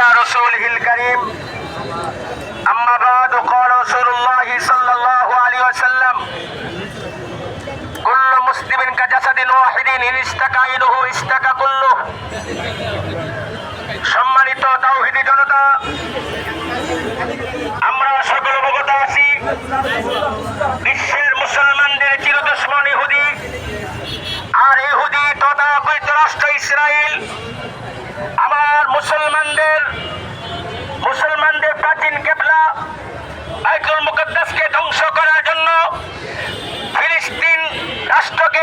على رسوله الكريم أما بعد قال رسول الله صلى الله عليه وسلم كل مسلم كجسد واحد إن اشتكى إنه اشتكى كله সম্মানিত তাওহিদি জনতা মুসলমানদের প্রাচীন কেবলা বাইতুল মুকদ্দাসকে ধ্বংস করার জন্য ফিলিস্তিন রাষ্ট্রকে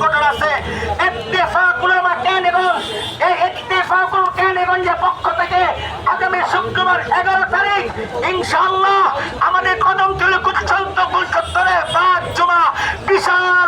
সংগঠন আছে। পক্ষ থেকে আগামী শুক্রবার এগারো আমাদের কদম তুলে কুচন্ত গুলচত্তরে পাঁচ বিশাল